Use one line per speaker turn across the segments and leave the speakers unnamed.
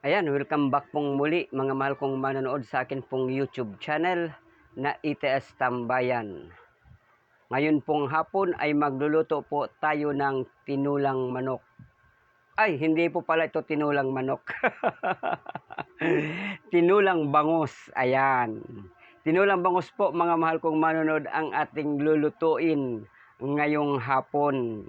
Ayan, welcome back pong muli mga mahal kong manonood sa akin pong YouTube channel na ITS Tambayan. Ngayon pong hapon ay magluluto po tayo ng tinulang manok. Ay, hindi po pala ito tinulang manok. tinulang bangus. Ayan. Tinulang bangus po mga mahal kong manonood ang ating lulutuin ngayong hapon.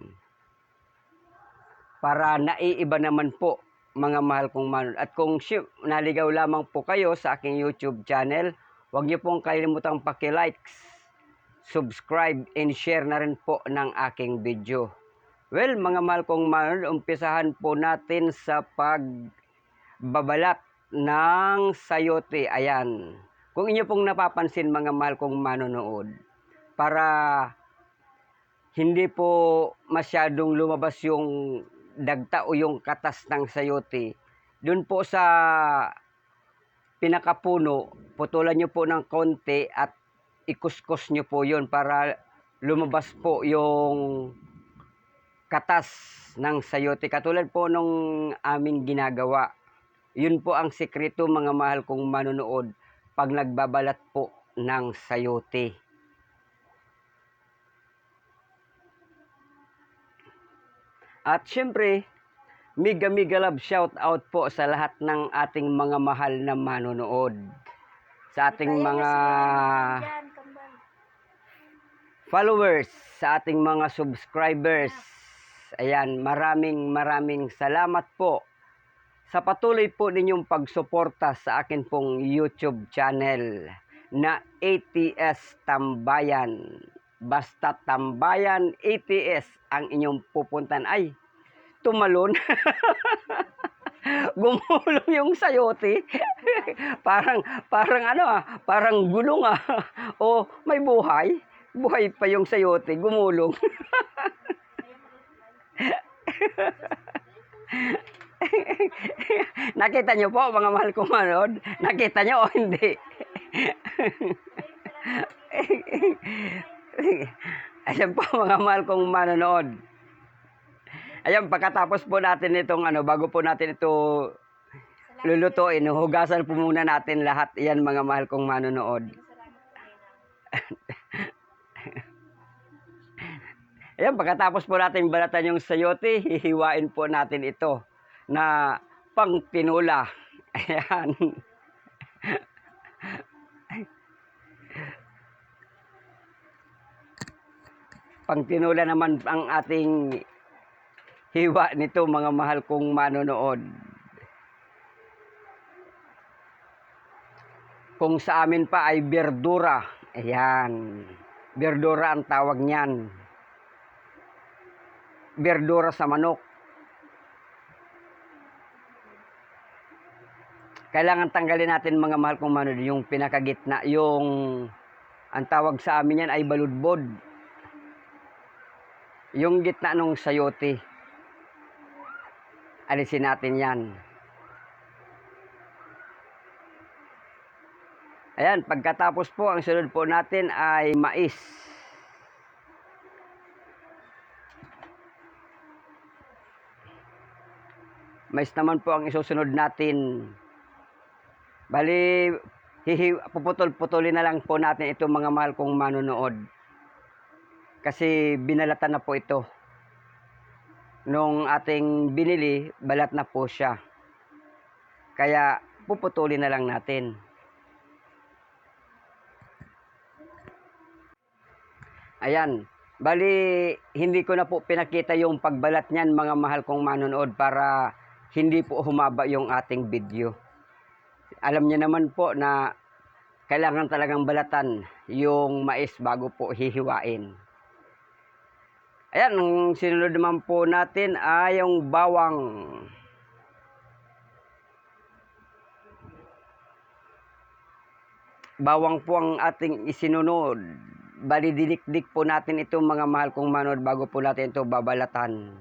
Para naiiba naman po mga mahal kong manood. At kung naligaw lamang po kayo sa aking YouTube channel, huwag niyo pong kalimutang paki-likes, subscribe, and share na rin po ng aking video. Well, mga mahal kong manood, umpisahan po natin sa pagbabalat ng sayote. Ayan. Kung inyo pong napapansin mga mahal kong manonood, para hindi po masyadong lumabas yung dagta o yung katas ng sayote. Doon po sa pinakapuno, putulan nyo po ng konti at ikuskus nyo po yun para lumabas po yung katas ng sayote. Katulad po nung aming ginagawa. Yun po ang sikreto mga mahal kong manonood pag nagbabalat po ng sayote. At syempre, mega mega love shout out po sa lahat ng ating mga mahal na manonood. Sa ating mga followers, sa ating mga subscribers. Ayan, maraming maraming salamat po sa patuloy po ninyong pagsuporta sa akin pong YouTube channel na ATS Tambayan. Basta Tambayan ATS ang inyong pupuntan. Ay, tumalon. Gumulong yung sayote. parang, parang ano ah, parang gulong ah. o may buhay. Buhay pa yung sayote, gumulong. Nakita nyo po, mga mahal kong manood? Nakita nyo o hindi? Ayan po, mga mahal kong manonood. Ayan, pagkatapos po natin itong ano, bago po natin ito lulutuin, hugasan po muna natin lahat. Ayan, mga mahal kong manonood. Ayan, pagkatapos po natin balatan yung sayote, hihiwain po natin ito na pang tinula. Ayan. pang tinula naman ang ating hiwa nito mga mahal kong manonood. Kung sa amin pa ay berdura. Ayan. Berdura ang tawag niyan. Berdura sa manok. Kailangan tanggalin natin mga mahal kong manonood yung pinakagitna, yung ang tawag sa amin yan ay baludbod. Yung gitna nung sayote. Alisin natin yan. Ayan, pagkatapos po, ang sunod po natin ay mais. Mais naman po ang isusunod natin. Bali, hihi, puputol-putulin na lang po natin ito mga mahal kong manonood. Kasi binalatan na po ito. Nung ating binili, balat na po siya. Kaya puputulin na lang natin. Ayan. Bali, hindi ko na po pinakita yung pagbalat niyan mga mahal kong manonood para hindi po humaba yung ating video. Alam niyo naman po na kailangan talagang balatan yung mais bago po hihiwain. Ayan, ang sinunod naman po natin ay yung bawang. Bawang po ang ating isinunod. Bali, dinikdik po natin ito mga mahal kong manood bago po natin ito babalatan.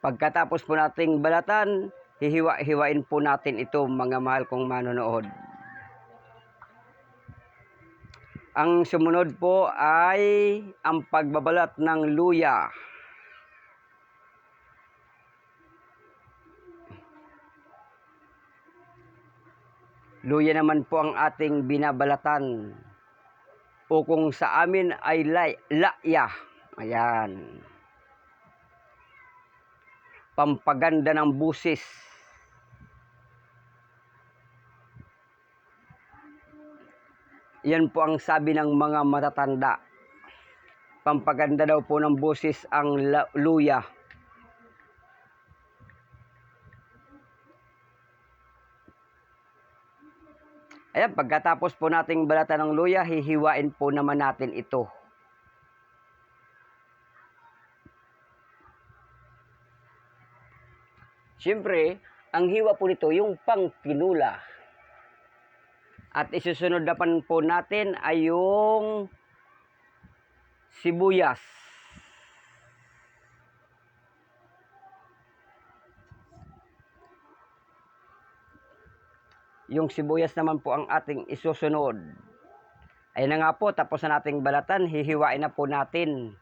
Pagkatapos po nating balatan, hihiwa-hiwain po natin ito mga mahal kong manonood. Ang sumunod po ay ang pagbabalat ng luya. Luya naman po ang ating binabalatan. O kung sa amin ay lay, laya. Ayan. Pampaganda ng busis. Yan po ang sabi ng mga matatanda. Pampaganda daw po ng busis ang luya. Ayan, pagkatapos po nating balatan ng luya, hihiwain po naman natin ito. Siyempre, ang hiwa po nito yung pangkinula. At isusunod na pan po natin ay yung sibuyas. Yung sibuyas naman po ang ating isusunod. Ayun na nga po, tapos na nating balatan, hihiwain na po natin.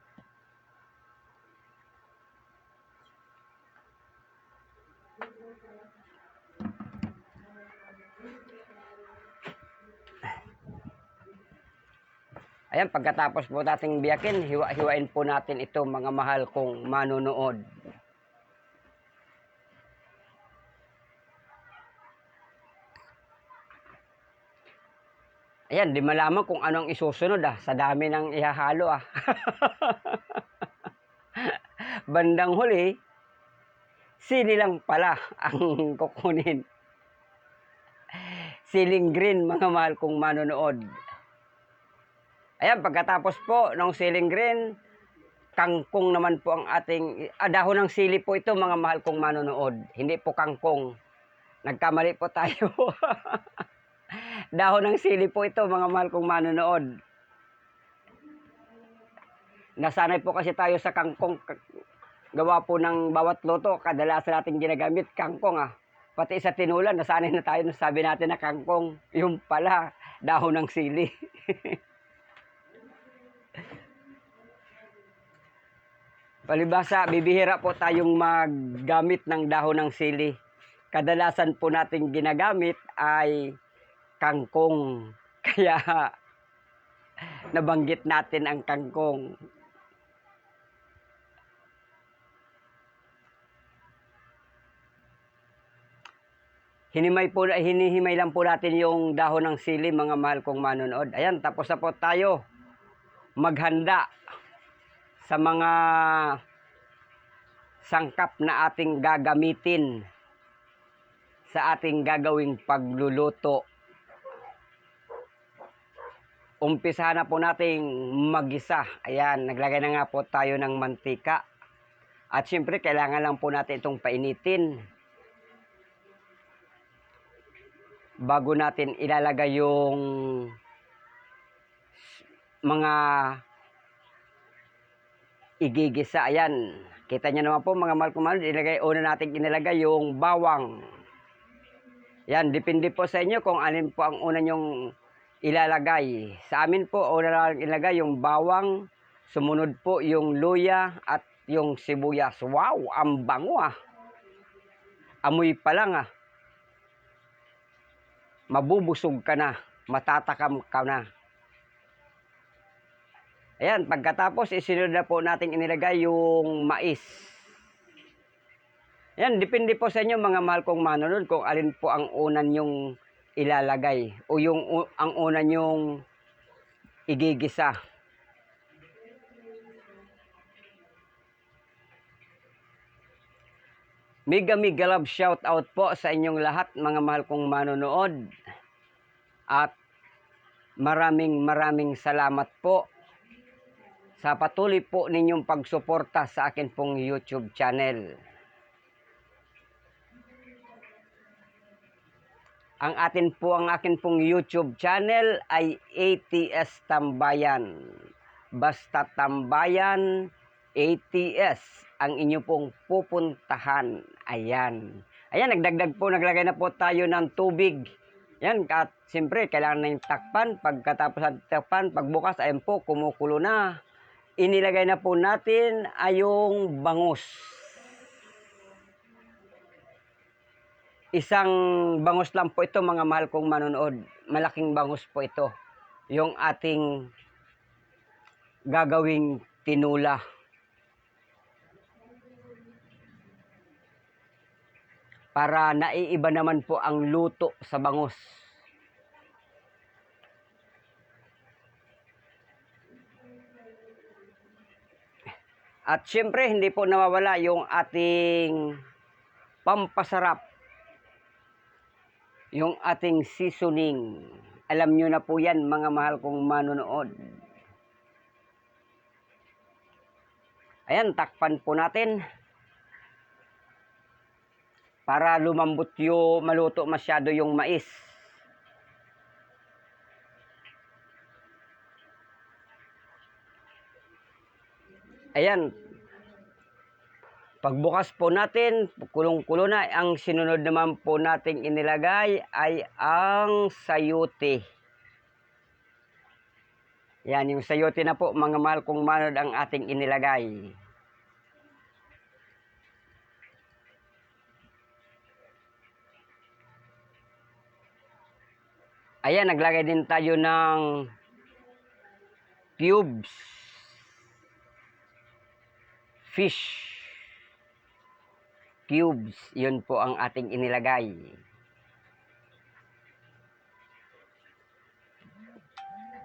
Ayan, pagkatapos po nating biyakin, hiwa-hiwain po natin ito mga mahal kong manunood. Ayan, di malaman kung anong isusunod ah. Sa dami ng ihahalo ah. Bandang huli, sili lang pala ang kukunin. Siling green, mga mahal kong manonood. Ayan, pagkatapos po ng siling green, kangkong naman po ang ating, ah, dahon ng sili po ito mga mahal kong manonood. Hindi po kangkong. Nagkamali po tayo. dahon ng sili po ito mga mahal kong manonood. Nasanay po kasi tayo sa kangkong. Gawa po ng bawat luto, kadalasan natin ginagamit kangkong ah. Pati sa tinulan, nasanay na tayo sabi natin na kangkong. Yung pala, dahon ng sili. Palibasa, bibihira po tayong maggamit ng dahon ng sili. Kadalasan po natin ginagamit ay kangkong. Kaya nabanggit natin ang kangkong. Hinimay po, hinihimay lang po natin yung dahon ng sili, mga mahal kong manonood. Ayan, tapos na po tayo maghanda sa mga sangkap na ating gagamitin sa ating gagawing pagluluto. Umpisahan na po nating magisa. Ayan, naglagay na nga po tayo ng mantika. At syempre, kailangan lang po natin itong painitin. Bago natin ilalagay yung mga igigisa. Ayan. Kita niyo naman po mga mahal kumanod, ilagay, una natin inilagay yung bawang. Yan, depende po sa inyo kung alin po ang una nyong ilalagay. Sa amin po, una lang ilagay yung bawang, sumunod po yung luya at yung sibuyas. Wow, ang bango ah. Amoy pa lang ah. Mabubusog ka na, matatakam ka na. Ayan, pagkatapos isunod na po natin inilagay yung mais. Ayan, depende po sa inyo mga mahal kong manonood kung alin po ang unan yung ilalagay o yung ang unan yung igigisa. Mega mega love shout out po sa inyong lahat mga mahal kong manonood. At maraming maraming salamat po sa patuloy po ninyong pagsuporta sa akin pong YouTube channel. Ang atin po, ang akin pong YouTube channel ay ATS Tambayan. Basta Tambayan ATS ang inyo pong pupuntahan. Ayan. Ayan, nagdagdag po, naglagay na po tayo ng tubig. Yan, at siyempre, kailangan na yung takpan. Pagkatapos ng takpan, pagbukas, ayun po, kumukulo na. Inilagay na po natin ay yung bangus. Isang bangus lang po ito, mga mahal kong manonood. Malaking bangus po ito. Yung ating gagawing tinula. Para naiiba naman po ang luto sa bangus. At syempre, hindi po nawawala yung ating pampasarap. Yung ating seasoning. Alam nyo na po yan, mga mahal kong manonood. Ayan, takpan po natin. Para lumambot yung maluto masyado yung mais. Ayan. Pagbukas po natin, kulong-kulo na. Ang sinunod naman po nating inilagay ay ang sayote. Yan, yung sayote na po, mga mahal kong manod ang ating inilagay. Ayan, naglagay din tayo ng cubes. Fish cubes. Yun po ang ating inilagay.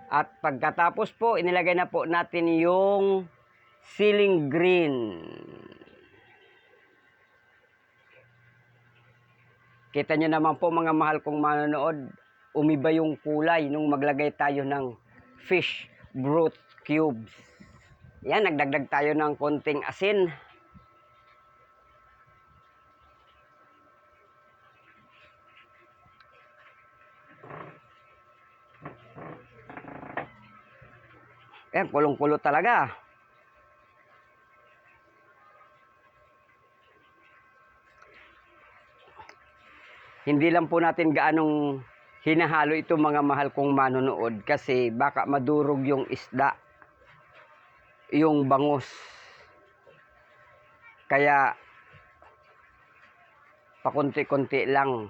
At pagkatapos po, inilagay na po natin yung ceiling green. Kita nyo naman po mga mahal kong manonood, umiba yung kulay nung maglagay tayo ng fish broth cubes. Yan, nagdagdag tayo ng konting asin. Yan, kulong-kulo talaga. Hindi lang po natin gaanong hinahalo ito mga mahal kong manonood kasi baka madurog yung isda, yung bangus. Kaya pakunti-kunti lang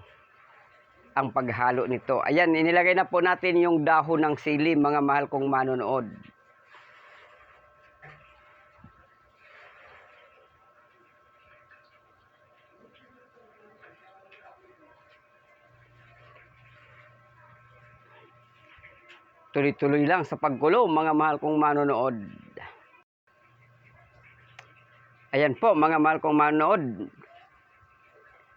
ang paghalo nito. Ayan, inilagay na po natin yung dahon ng sili mga mahal kong manonood. Tuloy-tuloy lang sa pagkulo, mga mahal kong manonood. Ayan po, mga mahal kong manonood.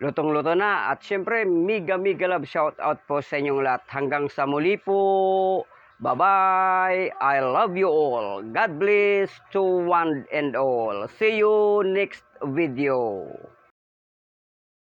Lutong-luto na. At syempre, mega mega love shout out po sa inyong lahat. Hanggang sa muli po. Bye-bye. I love you all. God bless to one and all. See you next video.